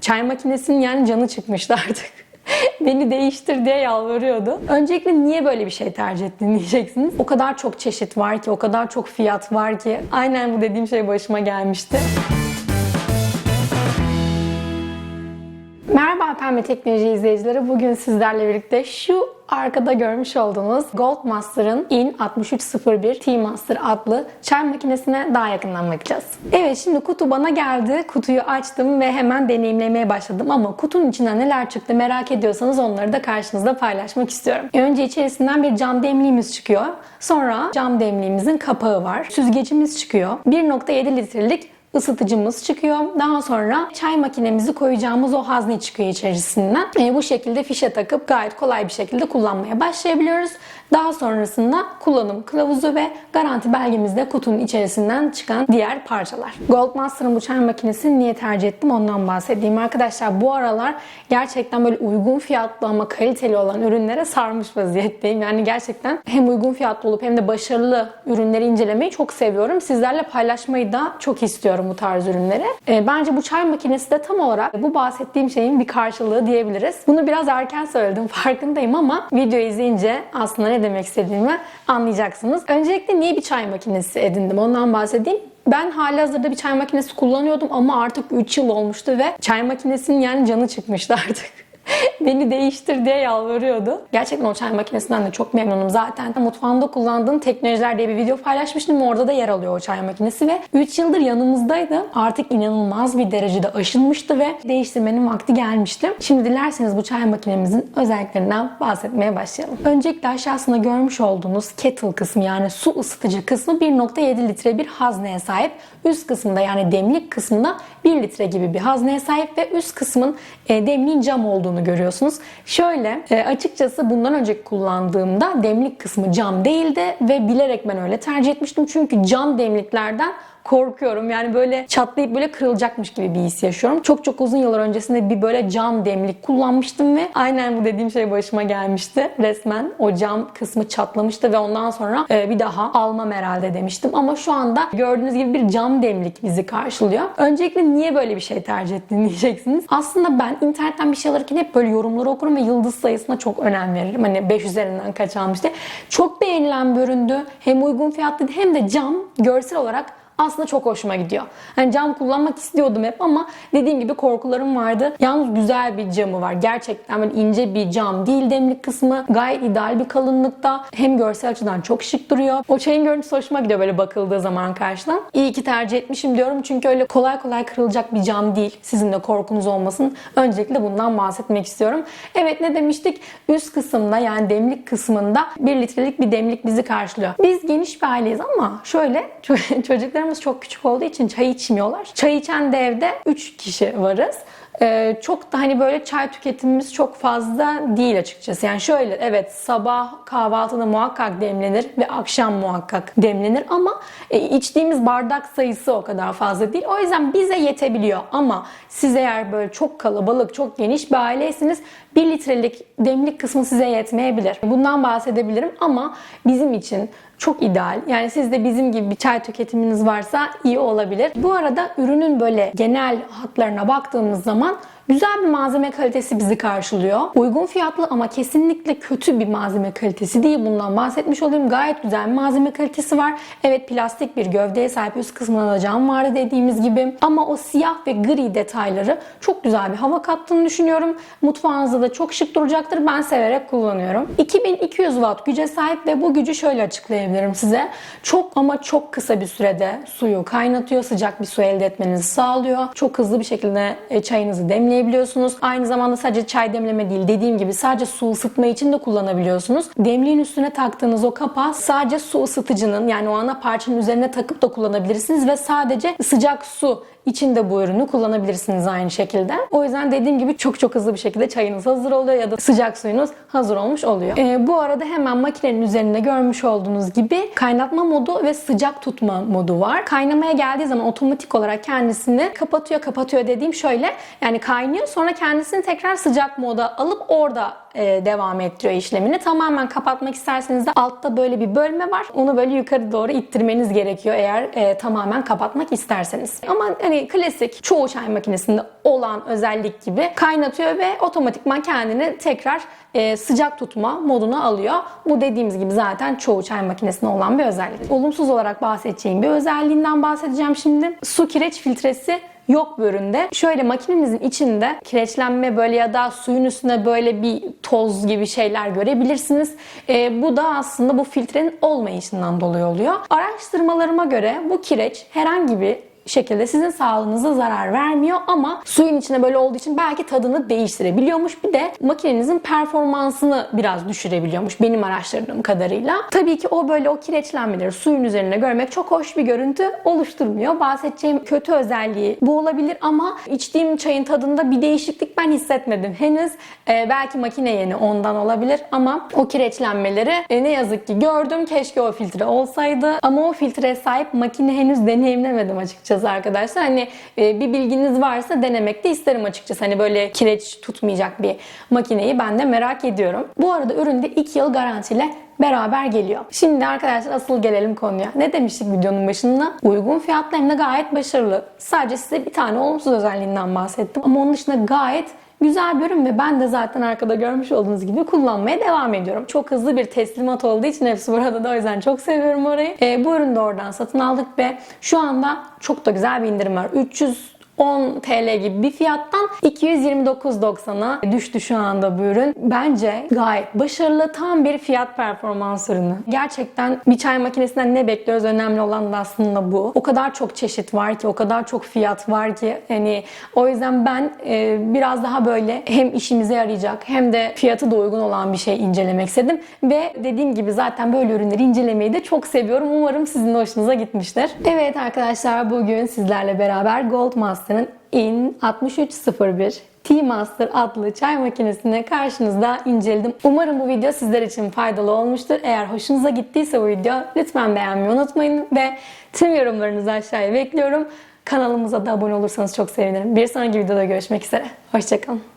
Çay makinesinin yani canı çıkmıştı artık. Beni değiştir diye yalvarıyordu. Öncelikle niye böyle bir şey tercih ettin diyeceksiniz. O kadar çok çeşit var ki, o kadar çok fiyat var ki. Aynen bu dediğim şey başıma gelmişti. Pembe Teknoloji izleyicileri. Bugün sizlerle birlikte şu arkada görmüş olduğunuz Goldmaster'ın In 6301 T-Master adlı çay makinesine daha yakından bakacağız. Evet şimdi kutu bana geldi. Kutuyu açtım ve hemen deneyimlemeye başladım ama kutunun içinden neler çıktı merak ediyorsanız onları da karşınızda paylaşmak istiyorum. Önce içerisinden bir cam demliğimiz çıkıyor. Sonra cam demliğimizin kapağı var. Süzgecimiz çıkıyor. 1.7 litrelik ısıtıcımız çıkıyor. Daha sonra çay makinemizi koyacağımız o hazne çıkıyor içerisinden. E, bu şekilde fişe takıp gayet kolay bir şekilde kullanmaya başlayabiliyoruz. Daha sonrasında kullanım kılavuzu ve garanti belgemizde kutunun içerisinden çıkan diğer parçalar. Goldmaster'ın bu çay makinesini niye tercih ettim ondan bahsedeyim. Arkadaşlar bu aralar gerçekten böyle uygun fiyatlı ama kaliteli olan ürünlere sarmış vaziyetteyim. Yani gerçekten hem uygun fiyatlı olup hem de başarılı ürünleri incelemeyi çok seviyorum. Sizlerle paylaşmayı da çok istiyorum bu tarz ürünleri. E, bence bu çay makinesi de tam olarak bu bahsettiğim şeyin bir karşılığı diyebiliriz. Bunu biraz erken söyledim farkındayım ama video izleyince aslında ne demek istediğimi anlayacaksınız. Öncelikle niye bir çay makinesi edindim ondan bahsedeyim. Ben hali hazırda bir çay makinesi kullanıyordum ama artık 3 yıl olmuştu ve çay makinesinin yani canı çıkmıştı artık. Beni değiştir diye yalvarıyordu. Gerçekten o çay makinesinden de çok memnunum. Zaten mutfağımda kullandığım teknolojiler diye bir video paylaşmıştım. Orada da yer alıyor o çay makinesi ve 3 yıldır yanımızdaydı. Artık inanılmaz bir derecede aşınmıştı ve değiştirmenin vakti gelmişti. Şimdi dilerseniz bu çay makinemizin özelliklerinden bahsetmeye başlayalım. Öncelikle aşağısında görmüş olduğunuz kettle kısmı yani su ısıtıcı kısmı 1.7 litre bir hazneye sahip. Üst kısmında yani demlik kısmında 1 litre gibi bir hazneye sahip ve üst kısmın e, demliğin cam olduğunu görüyorsunuz. Şöyle e, açıkçası bundan önceki kullandığımda demlik kısmı cam değildi ve bilerek ben öyle tercih etmiştim. Çünkü cam demliklerden korkuyorum. Yani böyle çatlayıp böyle kırılacakmış gibi bir his yaşıyorum. Çok çok uzun yıllar öncesinde bir böyle cam demlik kullanmıştım ve aynen bu dediğim şey başıma gelmişti. Resmen o cam kısmı çatlamıştı ve ondan sonra e, bir daha almam herhalde demiştim. Ama şu anda gördüğünüz gibi bir cam demlik bizi karşılıyor. Öncelikle niye böyle bir şey tercih ettin diyeceksiniz. Aslında ben internetten bir şey alırken hep böyle yorumları okurum ve yıldız sayısına çok önem veririm. Hani 5 üzerinden kaç almış. Çok beğenilen bir üründü. Hem uygun fiyatlıydı hem de cam görsel olarak aslında çok hoşuma gidiyor. Hani cam kullanmak istiyordum hep ama dediğim gibi korkularım vardı. Yalnız güzel bir camı var. Gerçekten böyle ince bir cam değil demlik kısmı. Gayet ideal bir kalınlıkta. Hem görsel açıdan çok şık duruyor. O çayın görüntüsü hoşuma gidiyor böyle bakıldığı zaman karşıdan. İyi ki tercih etmişim diyorum çünkü öyle kolay kolay kırılacak bir cam değil. Sizin de korkunuz olmasın. Öncelikle bundan bahsetmek istiyorum. Evet ne demiştik? Üst kısımda yani demlik kısmında 1 litrelik bir demlik bizi karşılıyor. Biz geniş bir aileyiz ama şöyle çocuklarım Çocuklarımız çok küçük olduğu için çay içmiyorlar. Çay içen de evde 3 kişi varız. Ee, çok da hani böyle çay tüketimimiz çok fazla değil açıkçası. Yani şöyle evet sabah kahvaltıda muhakkak demlenir ve akşam muhakkak demlenir ama e, içtiğimiz bardak sayısı o kadar fazla değil. O yüzden bize yetebiliyor ama siz eğer böyle çok kalabalık, çok geniş bir aileyseniz 1 litrelik demlik kısmı size yetmeyebilir. Bundan bahsedebilirim ama bizim için çok ideal. Yani siz de bizim gibi bir çay tüketiminiz varsa iyi olabilir. Bu arada ürünün böyle genel hatlarına baktığımız zaman Güzel bir malzeme kalitesi bizi karşılıyor. Uygun fiyatlı ama kesinlikle kötü bir malzeme kalitesi değil. Bundan bahsetmiş olayım. Gayet güzel bir malzeme kalitesi var. Evet plastik bir gövdeye sahip üst kısmında da cam vardı dediğimiz gibi. Ama o siyah ve gri detayları çok güzel bir hava kattığını düşünüyorum. Mutfağınızda da çok şık duracaktır. Ben severek kullanıyorum. 2200 watt güce sahip ve bu gücü şöyle açıklayabilirim size. Çok ama çok kısa bir sürede suyu kaynatıyor. Sıcak bir su elde etmenizi sağlıyor. Çok hızlı bir şekilde e, çayınızı demleyebiliyorsunuz demleyebiliyorsunuz. Aynı zamanda sadece çay demleme değil dediğim gibi sadece su ısıtma için de kullanabiliyorsunuz. Demliğin üstüne taktığınız o kapağı sadece su ısıtıcının yani o ana parçanın üzerine takıp da kullanabilirsiniz ve sadece sıcak su içinde bu ürünü kullanabilirsiniz aynı şekilde. O yüzden dediğim gibi çok çok hızlı bir şekilde çayınız hazır oluyor ya da sıcak suyunuz hazır olmuş oluyor. Ee, bu arada hemen makinenin üzerinde görmüş olduğunuz gibi kaynatma modu ve sıcak tutma modu var. Kaynamaya geldiği zaman otomatik olarak kendisini kapatıyor kapatıyor dediğim şöyle yani kaynıyor sonra kendisini tekrar sıcak moda alıp orada e, devam ettiriyor işlemini. Tamamen kapatmak isterseniz de altta böyle bir bölme var. Onu böyle yukarı doğru ittirmeniz gerekiyor eğer e, tamamen kapatmak isterseniz. Ama hani klasik çoğu çay makinesinde olan özellik gibi kaynatıyor ve otomatikman kendini tekrar e, sıcak tutma moduna alıyor. Bu dediğimiz gibi zaten çoğu çay makinesinde olan bir özellik. Olumsuz olarak bahsedeceğim bir özelliğinden bahsedeceğim şimdi. Su kireç filtresi yok bu üründe. Şöyle makinenizin içinde kireçlenme böyle ya da suyun üstüne böyle bir toz gibi şeyler görebilirsiniz. E, bu da aslında bu filtrenin olmayışından dolayı oluyor. Araştırmalarıma göre bu kireç herhangi bir şekilde sizin sağlığınıza zarar vermiyor ama suyun içine böyle olduğu için belki tadını değiştirebiliyormuş. Bir de makinenizin performansını biraz düşürebiliyormuş benim araştırdığım kadarıyla. Tabii ki o böyle o kireçlenmeleri suyun üzerinde görmek çok hoş bir görüntü oluşturmuyor. Bahsedeceğim kötü özelliği bu olabilir ama içtiğim çayın tadında bir değişiklik ben hissetmedim. Henüz e, belki makine yeni ondan olabilir ama o kireçlenmeleri e, ne yazık ki gördüm. Keşke o filtre olsaydı ama o filtreye sahip makine henüz deneyimlemedim açıkçası arkadaşlar. Hani e, bir bilginiz varsa denemek de isterim açıkçası. Hani böyle kireç tutmayacak bir makineyi ben de merak ediyorum. Bu arada üründe 2 yıl garantiyle beraber geliyor. Şimdi arkadaşlar asıl gelelim konuya. Ne demiştik videonun başında? Uygun fiyatlı hem gayet başarılı. Sadece size bir tane olumsuz özelliğinden bahsettim. Ama onun dışında gayet Güzel bir ürün ve ben de zaten arkada görmüş olduğunuz gibi kullanmaya devam ediyorum. Çok hızlı bir teslimat olduğu için hepsi burada da o yüzden çok seviyorum orayı. E, bu ürünü de oradan satın aldık ve şu anda çok da güzel bir indirim var. 300 10 TL gibi bir fiyattan 229.90'a düştü şu anda bu ürün. Bence gayet başarılı tam bir fiyat performans ürünü. Gerçekten bir çay makinesinden ne bekliyoruz önemli olan da aslında bu. O kadar çok çeşit var ki, o kadar çok fiyat var ki hani o yüzden ben e, biraz daha böyle hem işimize yarayacak hem de fiyatı da uygun olan bir şey incelemek istedim ve dediğim gibi zaten böyle ürünleri incelemeyi de çok seviyorum. Umarım sizin de hoşunuza gitmiştir. Evet arkadaşlar bugün sizlerle beraber Gold Master'ın In 6301 T-Master adlı çay makinesini karşınızda inceledim. Umarım bu video sizler için faydalı olmuştur. Eğer hoşunuza gittiyse bu video lütfen beğenmeyi unutmayın ve tüm yorumlarınızı aşağıya bekliyorum. Kanalımıza da abone olursanız çok sevinirim. Bir sonraki videoda görüşmek üzere. Hoşçakalın.